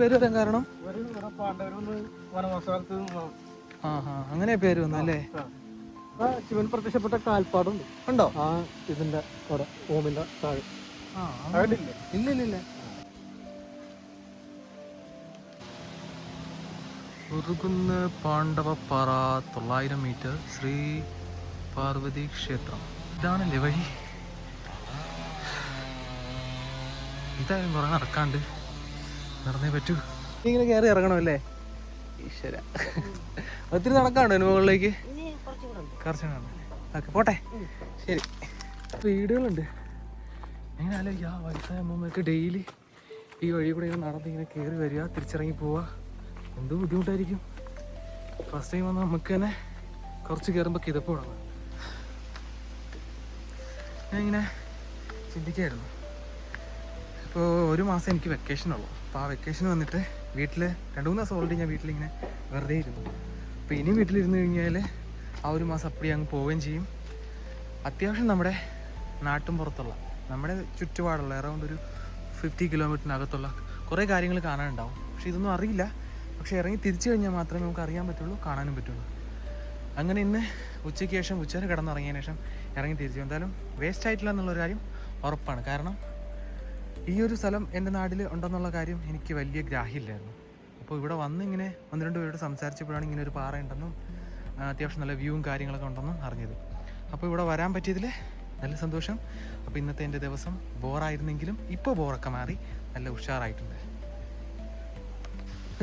പേര് വരാൻ കാരണം ആ ആ അങ്ങനെ പേര് വന്നു അല്ലേ? ശിവൻ പ്രത്യക്ഷപ്പെട്ട കാൽപ്പാടുണ്ട്. ഉണ്ടോ? ആ ഇതിന്റെ അവിടെ ഓമിന്റെ താഴെ. ഇല്ല ഇല്ല ഇല്ല. ഉറുകുന്ന് പാണ്ഡവപ്പാറ തൊള്ളായിരം മീറ്റർ ശ്രീ പാർവതി ക്ഷേത്രം. ഇതാണല്ലേ വഴി? ഇതായാലും കുറെ നടക്കാണ്ട്. നടന്നേ പറ്റൂ. ഇങ്ങനെ കയറി ഇറങ്ങണമല്ലേ ഈശ്വര. ഒത്തിരി നടക്കാണ്ടോ മുകളിലേക്ക്? കുറച്ചുകൂടെ ഓക്കെ പോട്ടെ. ശരി. വീടുകളുണ്ട്. എങ്ങനെ ആലോചിക്കുക ആ വയസ്സായ അമ്മമ്മക്ക് ഡെയിലി ഈ വഴി കൂടെ ഇങ്ങനെ നടന്ന് ഇങ്ങനെ കയറി വരിക തിരിച്ചിറങ്ങി പോവുക. എന്ത് ബുദ്ധിമുട്ടായിരിക്കും? ഫസ്റ്റ് ടൈം വന്നാൽ നമുക്ക് തന്നെ കുറച്ച് കയറുമ്പോൾ കിതപ്പ് തുടങ്ങും. ഞാൻ ഇങ്ങനെ ചിന്തിക്കായിരുന്നു. ഇപ്പോൾ ഒരു മാസം എനിക്ക് വെക്കേഷൻ ഉള്ളൂ. അപ്പോൾ ആ വെക്കേഷൻ വന്നിട്ട് വീട്ടിൽ രണ്ട് മൂന്ന് ദിവസം ഓൾറെഡി ഞാൻ വീട്ടിലിങ്ങനെ വെറുതെ ഇരുന്നു. അപ്പോൾ ഇനി വീട്ടിലിരുന്ന് കഴിഞ്ഞാൽ ആ ഒരു മാസം അപ്പടി അങ്ങ് പോവുകയും ചെയ്യും. അത്യാവശ്യം നമ്മുടെ നാട്ടും പുറത്തുള്ള നമ്മുടെ ചുറ്റുപാടുള്ള അറൗണ്ട് ഒരു ഫിഫ്റ്റി കിലോമീറ്ററിനകത്തുള്ള കുറേ കാര്യങ്ങൾ കാണാനുണ്ടാവും. പക്ഷെ ഇതൊന്നും അറിയില്ല. പക്ഷെ ഇറങ്ങി തിരിച്ചു കഴിഞ്ഞാൽ മാത്രമേ നമുക്ക് അറിയാൻ പറ്റുള്ളൂ കാണാനും പറ്റുള്ളൂ. അങ്ങനെ ഇന്ന് ഉച്ചയ്ക്ക് ശേഷം ഉച്ചവരെ കിടന്നിറങ്ങിയതിന് ശേഷം ഇറങ്ങി തിരിച്ചു. എന്തായാലും വേസ്റ്റ് ആയിട്ടില്ല എന്നുള്ളൊരു കാര്യം ഉറപ്പാണ്. കാരണം ഈ ഒരു സ്ഥലം എന്റെ നാട്ടിൽ ഉണ്ടെന്നുള്ള കാര്യം എനിക്ക് വലിയ ഗ്രാഹ്യമില്ലായിരുന്നു. അപ്പോൾ ഇവിടെ വന്ന് ഇങ്ങനെ ഒന്ന് രണ്ട് പേരോട് സംസാരിച്ചപ്പോഴാണ് ഇങ്ങനെ ഒരു പാറ ഉണ്ടെന്നും അത്യാവശ്യം നല്ല വ്യൂവും കാര്യങ്ങളൊക്കെ ഉണ്ടെന്നും അറിഞ്ഞത്. അപ്പോൾ ഇവിടെ വരാൻ പറ്റിയതിൽ നല്ല സന്തോഷം. അപ്പോൾ ഇന്നത്തെ എന്റെ ദിവസം ബോറായിരുന്നെങ്കിലും ഇപ്പോൾ ബോറൊക്കെ മാറി നല്ല ഉഷാറായിട്ടുണ്ട്.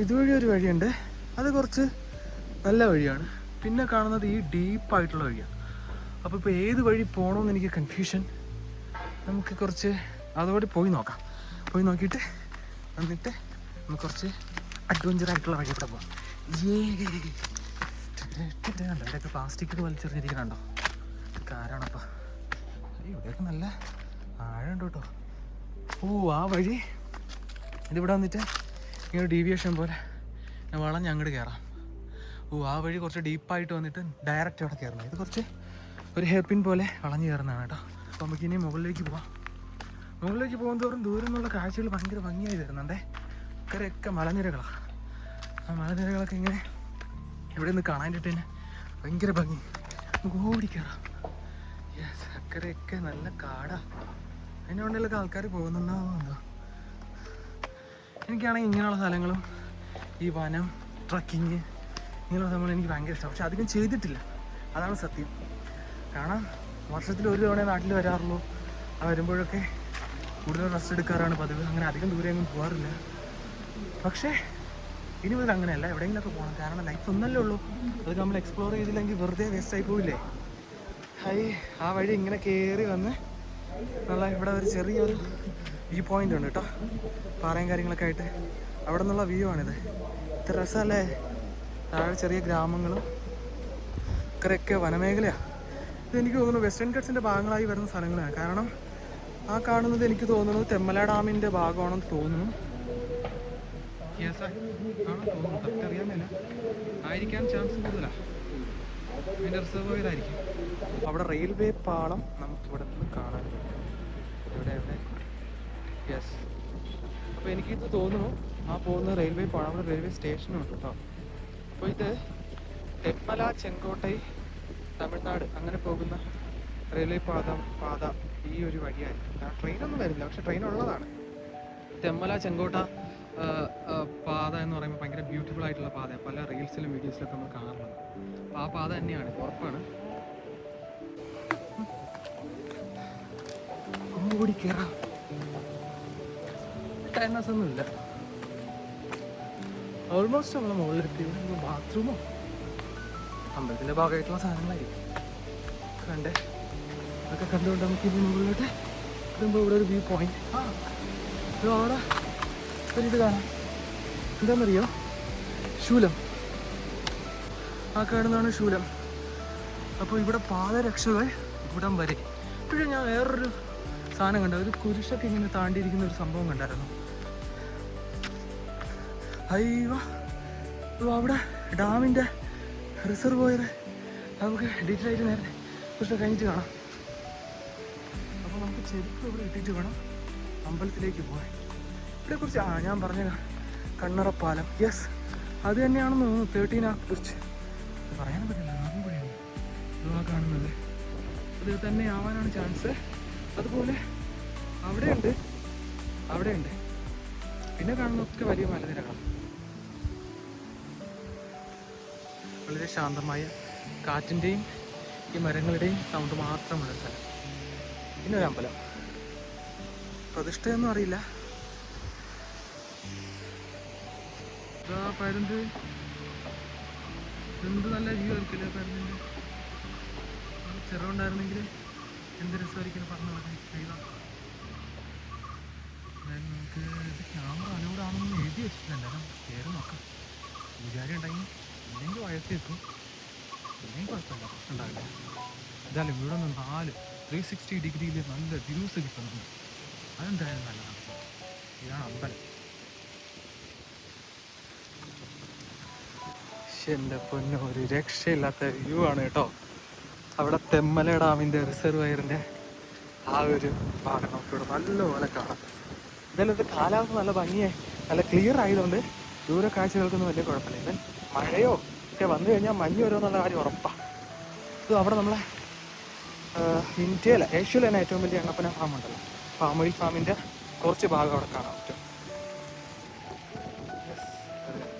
ഇതുവഴി ഒരു വഴിയുണ്ട്. അത് കുറച്ച് നല്ല വഴിയാണ്. പിന്നെ കാണുന്നത് ഈ ഡീപ്പായിട്ടുള്ള വഴിയാണ്. അപ്പോൾ ഇപ്പോൾ ഏത് വഴി പോകണമെന്ന് എനിക്ക് കൺഫ്യൂഷൻ നമുക്ക് കുറച്ച് അതോടെ പോയി നോക്കാം. പോയി നോക്കിയിട്ട് വന്നിട്ട് നമുക്ക് കുറച്ച് അഡ്വഞ്ചർ ആയിട്ടുള്ള വഴി ഇവിടെ പോകാം കണ്ടോ? ഇവിടെയൊക്കെ പ്ലാസ്റ്റിക് വലിച്ചെറിഞ്ഞിരിക്കുന്നുണ്ടോ കാരണപ്പാ. ഇവിടെയൊക്കെ നല്ല ആഴമുണ്ട് കേട്ടോ. ഓ ആ വഴി. ഇതിവിടെ വന്നിട്ട് ഇങ്ങനെ ഡീവിയേഷൻ പോലെ വളഞ്ഞ് അങ്ങോട്ട് കയറാം ഓ ആ വഴി കുറച്ച് ഡീപ്പായിട്ട് വന്നിട്ട് ഡയറക്റ്റ് അവിടെ കയറണം ഇത് കുറച്ച് ഒരു ഹെയർ പിൻ പോലെ വളഞ്ഞ് കയറുന്നതാണ് കേട്ടോ. അപ്പോൾ നമുക്ക് ഇനി മുകളിലേക്ക് പോവാം. മുകളിലേക്ക് പോകും തോറും ദൂരം നിന്നുള്ള കാഴ്ചകൾ ഭയങ്കര ഭംഗിയായി തരുന്നുണ്ടേ. ഇക്കരയൊക്കെ മലനിരകളാണ് ആ മലനിരകളൊക്കെ ഇങ്ങനെ ഇവിടെ നിന്ന് കാണാനായിട്ട് തന്നെ ഭയങ്കര ഭംഗി. നമുക്ക് ഓടി കയറാം യെസ് അക്കരയൊക്കെ നല്ല കാടാ. അതിന്റെ ഉള്ളിലൊക്കെ ആൾക്കാർ പോകുന്നുണ്ടാവുന്നുണ്ടോ എനിക്കാണെങ്കിൽ ഇങ്ങനെയുള്ള സ്ഥലങ്ങളും ഈ വനം ട്രക്കിങ് ഇങ്ങനെയുള്ള സ്ഥലങ്ങൾ എനിക്ക് ഭയങ്കര ഇഷ്ടമാണ് പക്ഷെ അധികം ചെയ്തിട്ടില്ല. അതാണ് സത്യം. കാരണം വർഷത്തിൽ ഒരു തവണ നാട്ടിൽ വരാറുള്ളൂ. ആ വരുമ്പോഴൊക്കെ കൂടുതൽ റെസ്റ്റ് എടുക്കാറാണ് പതിവ്. അങ്ങനെ അധികം ദൂരെ ഒന്നും പോകാറില്ല. പക്ഷേ ഇനി മുതൽ അങ്ങനെയല്ല. എവിടെയെങ്കിലുമൊക്കെ പോകണം കാരണം ലൈഫ് ഒന്നല്ലേ ഉള്ളൂ. അത് നമ്മൾ എക്സ്പ്ലോർ ചെയ്തില്ലെങ്കിൽ വെറുതെ വേസ്റ്റ് ആയി പോവില്ലേ? ഹൈ ആ വഴി ഇങ്ങനെ കയറി വന്ന് നല്ല ഇവിടെ ഒരു ചെറിയൊരു വ്യൂ പോയിന്റ് ഉണ്ട് കേട്ടോ. പാറയും കാര്യങ്ങളൊക്കെ ആയിട്ട്. അവിടെ നിന്നുള്ള വ്യൂ ആണിത്. ഇത്ര രസമല്ലേ? താഴെ ചെറിയ ഗ്രാമങ്ങളും ഇക്കരയൊക്കെ വനമേഖലയാണ് ഇത് എനിക്ക് തോന്നുന്നു വെസ്റ്റേൺ കട്ട്സിന്റെ ഭാഗങ്ങളായി വരുന്ന സ്ഥലങ്ങളാണ്. കാരണം ആ കാണുന്നത് എനിക്ക് തോന്നുന്നു തെമ്മല ഡാമിന്റെ ഭാഗമാണെന്ന് തോന്നുന്നു. ആയിരിക്കാൻ ചാൻസ് കൂടുതലാണ് അതിന്റെ അവിടെ റെയിൽവേ പാളം നമുക്ക് ഇവിടെ നിന്ന് കാണാൻ പറ്റും. ഇവിടെ എവിടെ? യെസ് അപ്പോൾ എനിക്കിത് തോന്നുന്നു ആ പോകുന്ന റെയിൽവേ പാളം അവിടെ റെയിൽവേ സ്റ്റേഷനും ഉണ്ട് കേട്ടോ അപ്പോൾ ഇത് തെമ്മല ചെങ്കോട്ടൈ തമിഴ്നാട് അങ്ങനെ പോകുന്ന റെയിൽവേ പാത പാത. ഈ ഒരു വഴിയായിരിക്കും കാരണം ട്രെയിനൊന്നും വരില്ല പക്ഷെ ട്രെയിൻ ഉള്ളതാണ്. തെമ്മല ചെങ്കോട്ട പാത എന്ന് പറയുമ്പോൾ ഭയങ്കര ബ്യൂട്ടിഫുൾ ആയിട്ടുള്ള പാതയാണ്. പല റീൽസിലും വീഡിയോസിലൊക്കെ നമ്മൾ കാണാറുള്ളത് അപ്പോൾ ആ പാത തന്നെയാണ് ഉറപ്പാണ്. ഓടി ഓൾമോസ്റ്റ് നമ്മൾ മുകളിലെത്തി. ബാത്റൂമോ അമ്പലത്തിന്റെ ഭാഗമായിട്ടുള്ള സാധനങ്ങളായിരിക്കും. കണ്ടേ? അതൊക്കെ കണ്ടുകൊണ്ട് നമുക്ക് ഇനി മുകളിലോട്ട് ഇതുമ്പോൾ ഇവിടെ ഒരു വ്യൂ പോയിന്റ് ആ അവിടെ ഒരു ഇത് കാണാം. എന്താണെന്നറിയോ ശൂലം. ആ കാണുന്നതാണ് ശൂലം. അപ്പോൾ ഇവിടെ പാദരക്ഷകൾ ഇവിടം വരെ. ഇപ്പോഴും ഞാൻ വേറൊരു സാധനം കണ്ടു. ഒരു കുരിശൊക്കെ ഇങ്ങനെ താണ്ടിയിരിക്കുന്ന ഒരു സംഭവം കണ്ടായിരുന്നു. അയ്യോ. അവിടെ ഡാമിന്റെ റിസർവോയർ നമുക്ക് ഡീറ്റെയിൽ ആയിട്ട് നേരത്തെ കുറച്ച് കഴിഞ്ഞിട്ട് കാണാം. ചെരുപ്പ് ഇവിടെ ഇട്ടിട്ട് വേണം അമ്പലത്തിലേക്ക് പോകാൻ. ഇവിടെ കുറിച്ച് ആ ഞാൻ പറഞ്ഞ കണ്ണറപ്പാലം. യെസ് അത് തന്നെയാണെന്ന് തോന്നുന്നു തേർട്ടീൻ ആ കുറിച്ച്. പറയാൻ പറ്റില്ല അറിഞ്ഞുകൂടെയാണ് ഇതാ കാണുന്നത്. അത് തന്നെ ആവാനാണ് ചാൻസ് അതുപോലെ അവിടെയുണ്ട് അവിടെയുണ്ട് പിന്നെ കാണുന്നതൊക്കെ വലിയ മലനിരകളാണ്. വളരെ ശാന്തമായ കാറ്റിന്റെയും ഈ മരങ്ങളുടെയും സൗണ്ട് മാത്രമുള്ള സ്ഥലം. പിന്നെ ഒരു അമ്പലം. പ്രതിഷ്ഠയൊന്നും അറിയില്ല. പരുന്ത്? എന്ത് നല്ല വ്യൂ ആയിരിക്കില്ലേ പരുന്തിന്റെ? ചെറുണ്ടായിരുന്നെങ്കിൽ എന്ത് രസമായിരിക്കും പറഞ്ഞു എന്തായാലും നമുക്ക് ഇത് ക്യാമറ അലൗഡ് ആണെന്ന് എഴുതി വെച്ചിട്ടുണ്ട്. കയറി നോക്കാം. പൂജാരി ഉണ്ടെങ്കിൽ ഇല്ലെങ്കിൽ വഴക്ക് വെക്കും ഇല്ലെങ്കിൽ കുഴപ്പമില്ല. പ്രശ്നം ഉണ്ടാവില്ല. എന്തായാലും ഇവിടെ നിന്ന് നാല്. ത്രീ സിക്സ്റ്റി ഡിഗ്രിയിൽ നല്ല വ്യൂസ് കിട്ടുന്നുണ്ട് അതെന്തായാലും നല്ലതാണ്. ഇതാണ് അമ്പലം. എന്റെ പൊന്നോ ഒരു രക്ഷയില്ലാത്ത വ്യൂ ആണ് കേട്ടോ. അവിടെ തെമ്മല ഡാമിന്റെ റിസർവയറിന്റെ ആ ഒരു ഭാഗം നമുക്കിവിടെ നല്ലപോലെ കാണാം. എന്തായാലും ഇത് കാലാവസ്ഥ നല്ല ഭംഗിയായി. നല്ല ക്ലിയർ ആയതുകൊണ്ട് ദൂര കാഴ്ചകൾക്കൊന്നും വലിയ കുഴപ്പമില്ല. ഇവൻ മഴയോ ഒക്കെ വന്നു കഴിഞ്ഞാൽ മഞ്ഞ് വരുമെന്നുള്ള കാര്യം ഉറപ്പാണ് ഇത് അവിടെ നമ്മളെ ഇന്ത്യയിലെ ഏഷ്യയിലെ തന്നെ ഏറ്റവും വലിയ എണ്ണപ്പന ഫാം ഉണ്ടല്ലോ പാം ഓയിൽ ഫാമിന്റെ കുറച്ച് ഭാഗം അവിടെ കാണാൻ പറ്റും.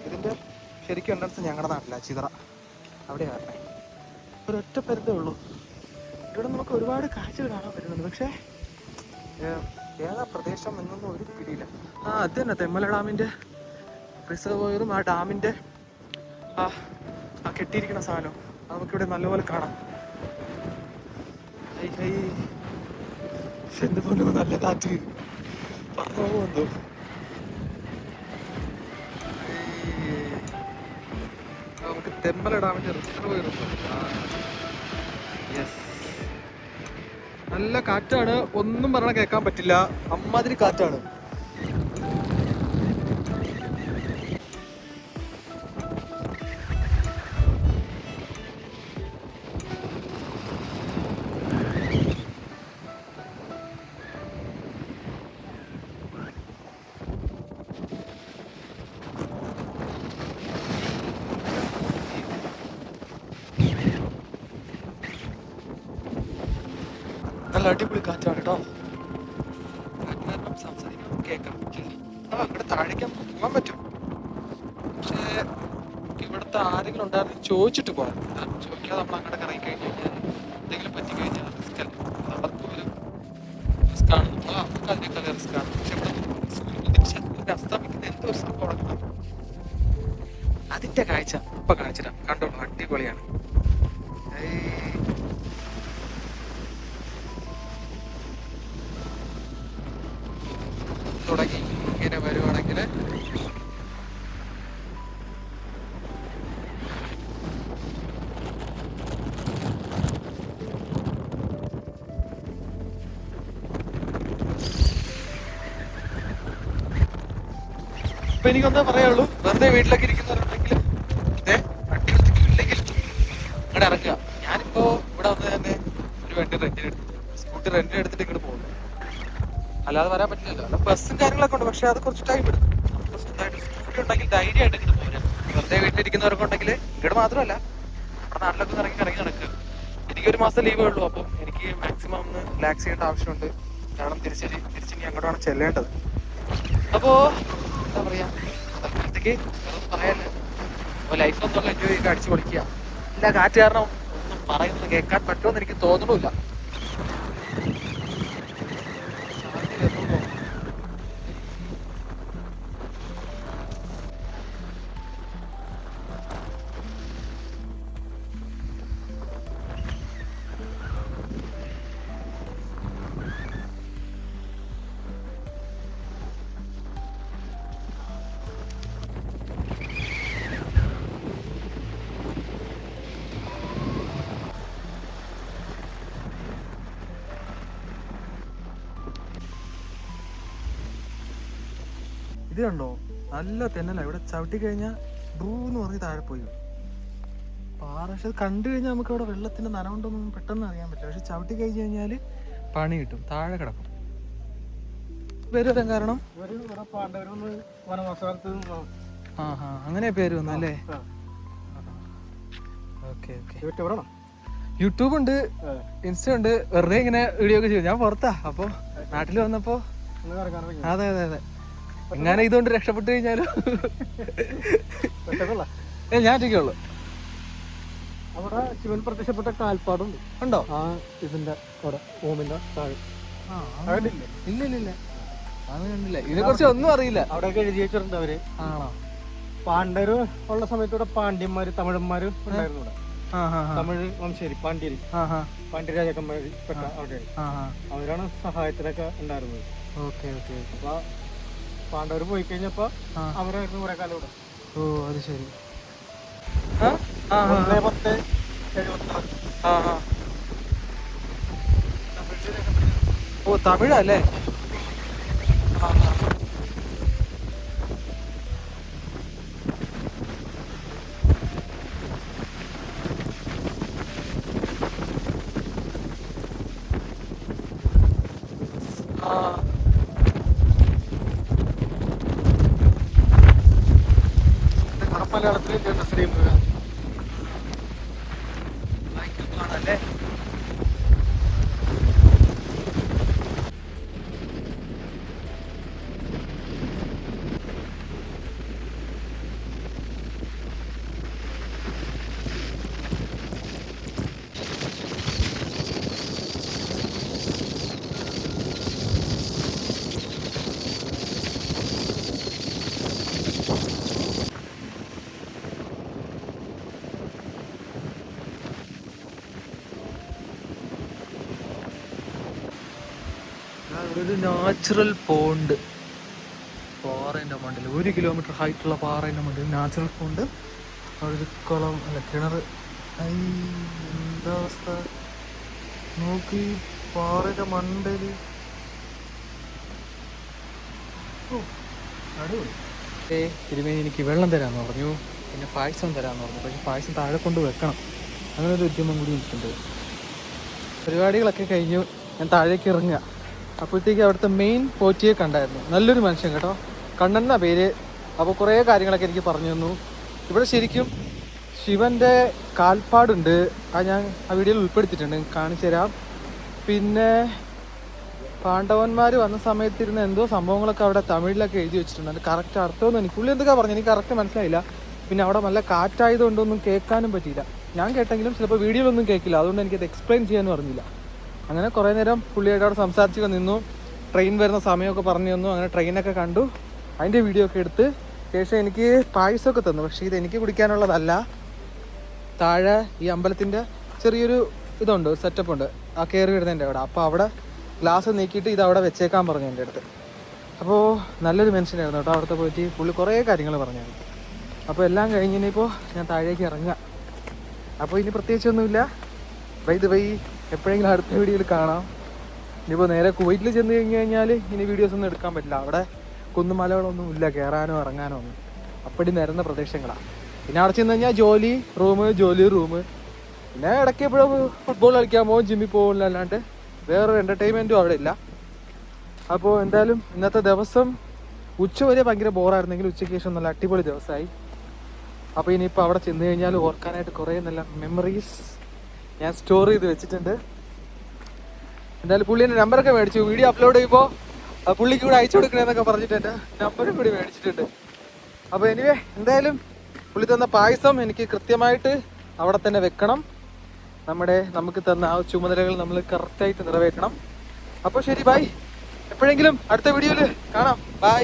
ഇതിന്റെ ശരിക്കും എൻട്രൻസ് ഞങ്ങളുടെ നാട്ടിലാണ് ചിതറ. അവിടെ വരണേ. ഒരൊറ്റ പരിധേ ഉള്ളൂ. ഇവിടെ നമുക്ക് ഒരുപാട് കാഴ്ചകൾ കാണാൻ പറ്റുന്നുണ്ട്. പക്ഷേ ഏതാ പ്രദേശം എന്നൊന്നും ഒരു പിടിയില്ല. ആ അത് തന്നെ തെമ്മല ഡാമിന്റെ റിസർവോയറും ആ ഡാമിന്റെ ആ ആ കെട്ടിയിരിക്കുന്ന സാധനം. അത് നമുക്കിവിടെ നല്ലപോലെ കാണാം. എന്ത് പൊന്നോ നല്ല കാറ്റ്. പറഞ്ഞു പോകുന്നു നമുക്ക് തെമ്പല ഡാമിന്റെ റിസർവോയർ യെസ് നല്ല കാറ്റാണ്. ഒന്നും പറഞ്ഞാൽ കേൾക്കാൻ പറ്റില്ല. അമ്മാതിരി കാറ്റാണ്. നല്ല അടിപൊളി കാറ്റാണ് കേട്ടോ. സംസാരിക്കാം കേൾക്കാം ഇവിടെ താഴേക്ക് നമുക്ക് പോകാൻ പറ്റും. പക്ഷേ ഇവിടുത്തെ ആരെങ്കിലും ഉണ്ടായിരുന്നു ചോദിച്ചിട്ട് പോകാം ചോദിക്കാതെ നമ്മൾ അങ്ങോട്ട് കറങ്ങി കഴിഞ്ഞു കഴിഞ്ഞാൽ എന്തെങ്കിലും പറ്റി കഴിഞ്ഞാൽ റിസ്ക് അല്ല? പോലും റിസ്ക് ആണ്. നമുക്ക് അതിനേക്കാൾ റിസ്ക് ആണ്. പക്ഷെ അസ്തമിക്കുന്ന എന്തോ ഒരു സംഭവം അതിന്റെ കാഴ്ച ഇപ്പൊ കാണിച്ചിടാം കണ്ടോളൂ അടിപൊളിയാണ്. ഏയ് തുടങ്ങി. ഇങ്ങനെ വരുവാണെങ്കിൽ ഇപ്പൊ എനിക്കൊന്നേ പറയുള്ളൂ വെറുതെ വീട്ടിലൊക്കെ ഇരിക്കുന്നവരുണ്ടെങ്കിൽ ഇതേ വണ്ടിയില്ലെങ്കിൽ ഇങ്ങോട്ട് ഞാനിപ്പോ ഇവിടെ വന്ന് തന്നെ ഒരു വണ്ടി റെന്റിന് എടുത്തു സ്കൂട്ടി റെന്റിന് എടുത്തിട്ട് ഇങ്ങോട്ട് പോകുന്നു അല്ലാതെ വരാൻ പറ്റില്ലല്ലോ. അല്ല ബസ്സും കാര്യങ്ങളൊക്കെ ഉണ്ട്. പക്ഷെ അത് കുറച്ച് ടൈം എടുക്കും. സ്കൂട്ടി ഉണ്ടെങ്കിൽ ധൈര്യമായിട്ട് ഇങ്ങോട്ട് പോരാ വെറുതെ വീട്ടിലിരിക്കുന്നവരൊക്കെ ഉണ്ടെങ്കിൽ ഇങ്ങോട്ട് മാത്രമല്ല നമ്മുടെ നാട്ടിലൊക്കെ ഇറങ്ങി ഇറങ്ങി നടക്കുക. എനിക്ക് ഒരു മാസം ലീവേ ഉള്ളൂ. അപ്പം എനിക്ക് മാക്സിമം ഒന്ന് റിലാക്സ് ചെയ്യേണ്ട ആവശ്യമുണ്ട്. കാരണം തിരിച്ച് തിരിച്ചു ഇനി അങ്ങോട്ടാണ് ചെല്ലേണ്ടത്. അപ്പോ എന്താ പറയാ? തൽക്കാലത്തേക്ക് വേറൊന്നും പറയാനില്ല അപ്പൊ ലൈഫ് ഒന്നും എൻജോയ് ചെയ്ത് അടിച്ചു പൊളിക്കുക. ഇല്ല കാറ്റ് കാരണം ഒന്നും പറയുന്നത് കേൾക്കാൻ പറ്റുമെന്ന് എനിക്ക് തോന്നുന്നില്ല ഇത് കണ്ടോ? നല്ല തെന്നല. ഇവിടെ ചവിട്ടി കഴിഞ്ഞാൽ ബ്രൂന്ന് പറഞ്ഞ് താഴെ പോയി. പാറ. പക്ഷെ കണ്ടു കഴിഞ്ഞാൽ നമുക്ക് അവിടെ വെള്ളത്തിന്റെ നനവുണ്ടോന്നും പെട്ടെന്ന് അറിയാൻ പറ്റില്ല. പക്ഷെ ചവിട്ടി കഴിഞ്ഞ് കഴിഞ്ഞാൽ പണി കിട്ടും. താഴെ കിടക്കും. പേര് വരാൻ കാരണം? ആ ഹാ അങ്ങനെ പേര് വന്നു അല്ലേ? ആ. Okay okay. യൂട്യൂബ് ഉണ്ട്. ഇൻസ്റ്റ ഉണ്ട്. വെറുതെ ഇങ്ങനെ വീഡിയോ ഒക്കെ ചെയ്യും. ഞാൻ പുറത്താ. അപ്പൊ നാട്ടിൽ വന്നപ്പോ ഒന്ന് കറങ്ങാൻ ഇറങ്ങി. അതെ അതെ അതെ. എങ്ങനെ ഇതുകൊണ്ട് രക്ഷപ്പെട്ടു കഴിഞ്ഞാലും? ഏ ഞാൻ ഒറ്റയ്ക്കേ ഉള്ളു അവിടെ ശിവൻ പ്രത്യക്ഷപ്പെട്ട കാൽപ്പാടുണ്ട് ഉണ്ടോ. ആ ഇതിന്റെ അവിടെ ഓമിന്റെ താഴെ. ഇല്ല ഇല്ല ഇല്ല. അത് കണ്ടില്ല. ഇതിനെ കുറിച്ച് ഒന്നും അറിയില്ല. അവിടെയൊക്കെ എഴുതി വെച്ചിട്ടുണ്ട് അവർ. ആണോ? പാണ്ഡവര് ഉള്ള സമയത്തൂടെ ഇവിടെ പാണ്ഡ്യന്മാര് തമിഴന്മാര് ഉണ്ടായിരുന്നു ഇവിടെ. തമിഴ് വംശേരി പാണ്ഡ്യരി. പാണ്ഡ്യ അവിടെ അവരാണ് സഹായത്തിനൊക്കെ ഉണ്ടായിരുന്നത്. Okay okay. അപ്പൊ പാണ്ഡവര് പോയി കഴിഞ്ഞപ്പോ. അവരായിരുന്നു കുറെ കാലം ഇവിടെ. ഓ അത് ശരി. ഒന്നേ പത്ത് എഴുപത്തി ഓ തമിഴല്ലേ? ആ, ആ. ആ. മലയാളത്തിൽ ശ്രീ ആണല്ലേ ഒരു നാച്ചുറൽ പോണ്ട് പാറേന്റെ മണ്ടിൽ ഒരു കിലോമീറ്റർ ഹൈറ്റുള്ള പാറേന്റെ മണ്ടിൽ നാച്ചുറൽ പോണ്ട് അവിടെ ഒരു കുളം അല്ല കിണർ ഐ എന്താ അവസ്ഥ? നോക്കി പാറയുടെ മണ്ടയിൽ ഏ തിരുമേനി എനിക്ക് വെള്ളം തരാമെന്ന് പറഞ്ഞു. പിന്നെ പായസം തരാമെന്ന് പറഞ്ഞു. പക്ഷെ പായസം താഴെ കൊണ്ട് വെക്കണം. അങ്ങനെ ഒരു ഉദ്യമം കൂടി എനിക്കുണ്ട്. പരിപാടികളൊക്കെ കഴിഞ്ഞു. ഞാൻ താഴേക്ക് ഇറങ്ങുക. അപ്പോഴത്തേക്ക് അവിടുത്തെ മെയിൻ പോറ്റിയെ കണ്ടായിരുന്നു. നല്ലൊരു മനുഷ്യൻ കേട്ടോ. കണ്ണെന്ന പേര്? അപ്പോൾ കുറേ കാര്യങ്ങളൊക്കെ എനിക്ക് പറഞ്ഞു തന്നു. ഇവിടെ ശരിക്കും ശിവന്റെ കാൽപ്പാടുണ്ട്. അത് ഞാൻ ആ വീഡിയോയിൽ ഉൾപ്പെടുത്തിയിട്ടുണ്ട്. കാണിച്ചു തരാം. പിന്നെ പാണ്ഡവന്മാർ വന്ന സമയത്ത് ഇരുന്ന എന്തോ സംഭവങ്ങളൊക്കെ അവിടെ തമിഴിലൊക്കെ എഴുതി വെച്ചിട്ടുണ്ട്. അതിന്റെ കറക്റ്റ് അർത്ഥമൊന്നും എനിക്ക് പുള്ളി എന്തൊക്കെ പറഞ്ഞു എനിക്ക് കറക്റ്റ് മനസ്സിലായില്ല. പിന്നെ അവിടെ നല്ല കാറ്റായതുകൊണ്ടൊന്നും കേൾക്കാനും പറ്റിയില്ല. ഞാൻ കേട്ടെങ്കിലും ചിലപ്പോൾ വീഡിയോയിലൊന്നും കേൾക്കില്ല. അതുകൊണ്ട് എനിക്കത് എക്സ്പ്ലെയിൻ ചെയ്യാനും അറിഞ്ഞില്ല. അങ്ങനെ കുറേ നേരം പുള്ളിയായിട്ട് അവിടെ സംസാരിച്ചൊക്കെ നിന്നു. ട്രെയിൻ വരുന്ന സമയമൊക്കെ പറഞ്ഞു തന്നു. അങ്ങനെ ട്രെയിനൊക്കെ കണ്ടു. അതിന്റെ വീഡിയോ ഒക്കെ എടുത്ത് ശേഷം എനിക്ക് പായസമൊക്കെ തന്നു. പക്ഷേ ഇത് എനിക്ക് കുടിക്കാനുള്ളതല്ല. താഴെ ഈ അമ്പലത്തിന്റെ ചെറിയൊരു ഇതുണ്ട് സെറ്റപ്പ് ഉണ്ട്. ആ കയറി വരുന്നതിന്റെ അവിടെ. അപ്പോൾ അവിടെ ഗ്ലാസ് നീക്കിയിട്ട് ഇത് അവിടെ വെച്ചേക്കാൻ പറഞ്ഞു എന്റെ അടുത്ത്. അപ്പോൾ നല്ലൊരു മനുഷ്യനായിരുന്നു കേട്ടോ. അവിടുത്തെ പോയിട്ട് പുള്ളി കുറേ കാര്യങ്ങൾ പറഞ്ഞു. അപ്പോൾ എല്ലാം കഴിഞ്ഞിനിപ്പോൾ ഞാൻ താഴേക്ക് ഇറങ്ങുക. അപ്പോൾ ഇനി പ്രത്യേകിച്ചൊന്നുമില്ല. ഇത് ബൈ എപ്പോഴെങ്കിലും അടുത്ത വീഡിയോയിൽ കാണാം. ഇനിയിപ്പോൾ നേരെ കുവൈറ്റിൽ ചെന്ന് കഴിഞ്ഞ് കഴിഞ്ഞാൽ ഇനി വീഡിയോസ് ഒന്നും എടുക്കാൻ പറ്റില്ല. അവിടെ കുന്നുമലകളൊന്നും ഇല്ല കയറാനോ ഇറങ്ങാനോ ഒന്നും. അപ്പടി നിരന്ന പ്രദേശങ്ങളാണ് പിന്നെ അവിടെ ചെന്ന് കഴിഞ്ഞാൽ ജോലി റൂം ജോലി റൂം പിന്നെ ഇടയ്ക്ക് എപ്പോഴും ഫുട്ബോൾ കളിക്കാൻ പോകും ജിമ്മിൽ പോകും അല്ലാണ്ട് വേറൊരു എന്റർടൈൻമെന്റും അവിടെ ഇല്ല. അപ്പോൾ എന്തായാലും ഇന്നത്തെ ദിവസം ഉച്ച വരെ ഭയങ്കര ബോറായിരുന്നെങ്കിൽ ഉച്ചയ്ക്ക് ശേഷം നല്ല അടിപൊളി ദിവസമായി. അപ്പോൾ ഇനിയിപ്പോൾ അവിടെ ചെന്ന് കഴിഞ്ഞാൽ ഓർക്കാനായിട്ട് കുറേ നല്ല മെമ്മറീസ് ഞാൻ സ്റ്റോർ ചെയ്ത് വെച്ചിട്ടുണ്ട്. എന്തായാലും പുള്ളിന്റെ നമ്പറൊക്കെ മേടിച്ചു. വീഡിയോ അപ്ലോഡ് ചെയ്യുമ്പോൾ പുള്ളിക്ക് കൂടെ അയച്ചു കൊടുക്കണമെന്നൊക്കെ പറഞ്ഞിട്ട് എന്റെ നമ്പറും കൂടി മേടിച്ചിട്ടുണ്ട്. അപ്പോൾ എനിവേ എന്തായാലും പുള്ളി തന്ന പായസം എനിക്ക് കൃത്യമായിട്ട് അവിടെ തന്നെ വെക്കണം. നമ്മുടെ നമുക്ക് തന്ന ആ ചുമതലകൾ നമ്മൾ കറക്റ്റായിട്ട് നിറവേറ്റണം. അപ്പോൾ ശരി ബൈ എപ്പോഴെങ്കിലും അടുത്ത വീഡിയോയിൽ കാണാം. ബൈ